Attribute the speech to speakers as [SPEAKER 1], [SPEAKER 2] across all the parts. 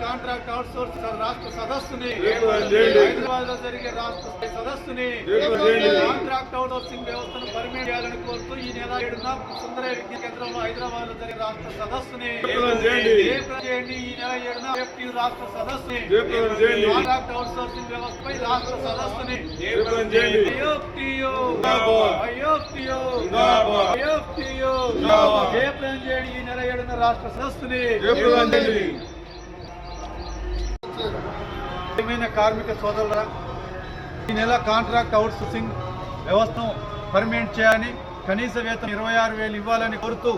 [SPEAKER 1] Contract out రాష్ట్ర సదస్సుని
[SPEAKER 2] ఏప్రిల్ చేయండి.
[SPEAKER 1] హైదరాబాద్లో జరిగే రాష్ట్ర స్థాయి సదస్సుని
[SPEAKER 2] ఏప్రిల్ చేయండి.
[SPEAKER 1] కాంట్రాక్ట్ అవుట్ సోర్సింగ్ వ్యవస్థను పరిమితి చేయాలని కోరుతూ ఈ నెల ఏడున సుందర విజ్ఞాన కేంద్రంలో హైదరాబాద్లో జరిగే రాష్ట్ర సదస్సుని
[SPEAKER 2] చేయండి.
[SPEAKER 1] ఈ నెల ఏడున ఐఎఫ్టియు రాష్ట్ర సదస్సుని. కాంట్రాక్ట్ అవుట్ సోర్సింగ్ వ్యవస్థపై రాష్ట్ర సదస్సుని.
[SPEAKER 2] చేయండి.
[SPEAKER 1] ఈ నెల ఏడున రాష్ట్ర సదస్సుని. కార్మిక సోదరుల ఈ నెల కాంట్రాక్ట్ అవుట్ సోర్సింగ్ వ్యవస్థను పర్మనెంట్ చేయాలని కనీస వేతనం ఇరవై ఆరు వేలు ఇవ్వాలని కోరుతూ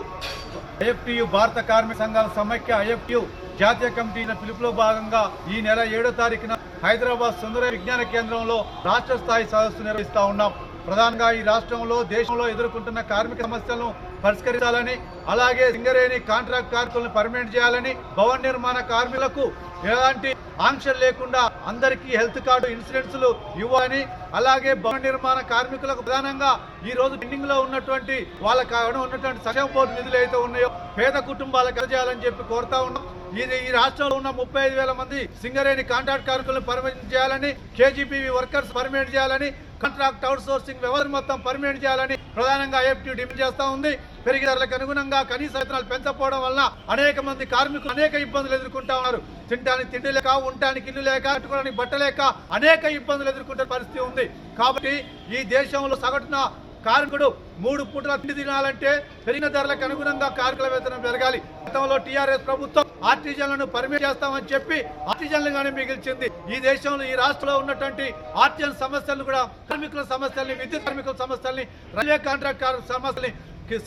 [SPEAKER 1] ఐఎఫ్టియు భారత కార్మిక సంఘాల సమైక్య ఐఎఫ్టియు జాతీయ కమిటీల పిలుపులో భాగంగా ఈ నెల ఏడో తారీఖున హైదరాబాద్ సుందర విజ్ఞాన కేంద్రంలో రాష్ట్ర స్థాయి సదస్సు నిర్వహిస్తా ఉన్నాం. ప్రధానంగా ఈ రాష్ట్రంలో దేశంలో ఎదుర్కొంటున్న కార్మిక సమస్యలను పరిష్కరించాలని అలాగే సింగరేణి కాంట్రాక్ట్ కార్మికులను పర్మనెంట్ చేయాలని భవన నిర్మాణ కార్మికులకు ఎలాంటి ఆంక్షలు లేకుండా అందరికీ హెల్త్ కార్డు ఇన్సూరెన్స్లు ఇవ్వాలని అలాగే భవన నిర్మాణ కార్మికులకు ప్రధానంగా ఈ రోజు పెండింగ్లో ఉన్నటువంటి వాళ్ళకి ఉన్నటువంటి సంక్షేమ బోర్డు నిధులు అయితే ఉన్నాయో పేద కుటుంబాలకు చేయాలని చెప్పి కోరుతా ఉన్నాం. ఇది ఈ రాష్ట్రంలో ఉన్న ముప్పై ఐదు వేల మంది సింగరేణి కాంట్రాక్ట్ కార్మికులను పర్మిట్ చేయాలని కేజీపీవీ వర్కర్స్ పర్మిట్ చేయాలని కాంట్రాక్ట్ అవుట్ సోర్సింగ్ వ్యవస్థ మొత్తం పర్మినెంట్ చేయాలని ప్రధానంగా ఐఎఫ్టీ డిమాండ్ చేస్తా ఉంది. పెరిగి ధరలకు అనుగుణంగా కనీస వేతనాలు పెంచకపోవడం వలన అనేక మంది కార్మికులు అనేక ఇబ్బందులు ఎదుర్కొంటా ఉన్నారు. తినడానికి తిండి లేక ఉండటానికి ఇల్లు లేక కట్టుకోవడానికి బట్ట లేక అనేక ఇబ్బందులు ఎదుర్కొంటున్న పరిస్థితి ఉంది. కాబట్టి ఈ దేశంలో సగటున కార్మికుడు మూడు పూటల తిండి తినాలంటే పెరిగిన ధరలకు అనుగుణంగా కార్మికుల వేతనం పెరగాలి. గతంలో టీఆర్ఎస్ ప్రభుత్వం ఆర్టిజన్లను పర్మిట్ చేస్తామని చెప్పి ఆర్టిజన్లుగానే మిగిల్చింది. ఈ దేశంలో ఈ రాష్ట్రంలో ఉన్నటువంటి ఆర్టిజన్ సమస్యలను కూడా కార్మికుల సమస్యల్ని విద్యుత్ కార్మికుల సమస్యల్ని రైల్వే కాంట్రాక్ట్ సమస్యల్ని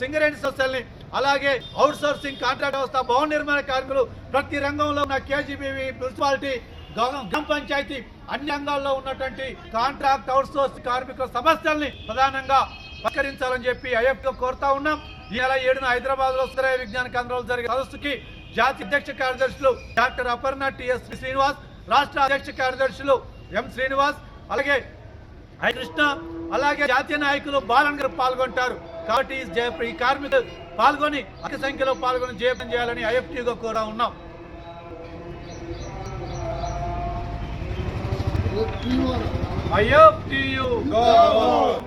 [SPEAKER 1] సింగరేణి సమస్యల్ని అలాగే అవుట్ సోర్సింగ్ కాంట్రాక్ట్ వ్యవస్థ భవన నిర్మాణ కార్మికులు ప్రతి రంగంలో ఉన్న కేజీబీవీ మున్సిపాలిటీ గ్రామ గ్రామ పంచాయతీ అన్ని రంగాల్లో ఉన్నటువంటి కాంట్రాక్ట్ అవుట్ సోర్స్ కార్మికుల సమస్యల్ని ప్రధానంగా పరిష్కరించాలని చెప్పి ఐఎఫ్ కోరుతా ఉన్నాం. ఈ ఏడున హైదరాబాద్లో సుందరయ్య విజ్ఞాన కేంద్రంలో జరిగే సదస్సుకి జాతీయ అధ్యక్ష కార్యదర్శులు డాక్టర్ అపర్ణ టిఎస్ శ్రీనివాస్ రాష్ట్ర అధ్యక్ష కార్యదర్శులు ఎం శ్రీనివాస్ అలాగే ఐ కృష్ణ అలాగే జాతీయ నాయకులు బాలన్ గారు పాల్గొంటారు. కాబట్టి ఈ ఈ కార్మికులు పాల్గొని అధిక సంఖ్యలో పాల్గొని జయపం చేయాలని ఐఎఫ్టీగా కూడా ఉన్నాం. ఐఎఫ్టీయు
[SPEAKER 2] జిందాబాద్.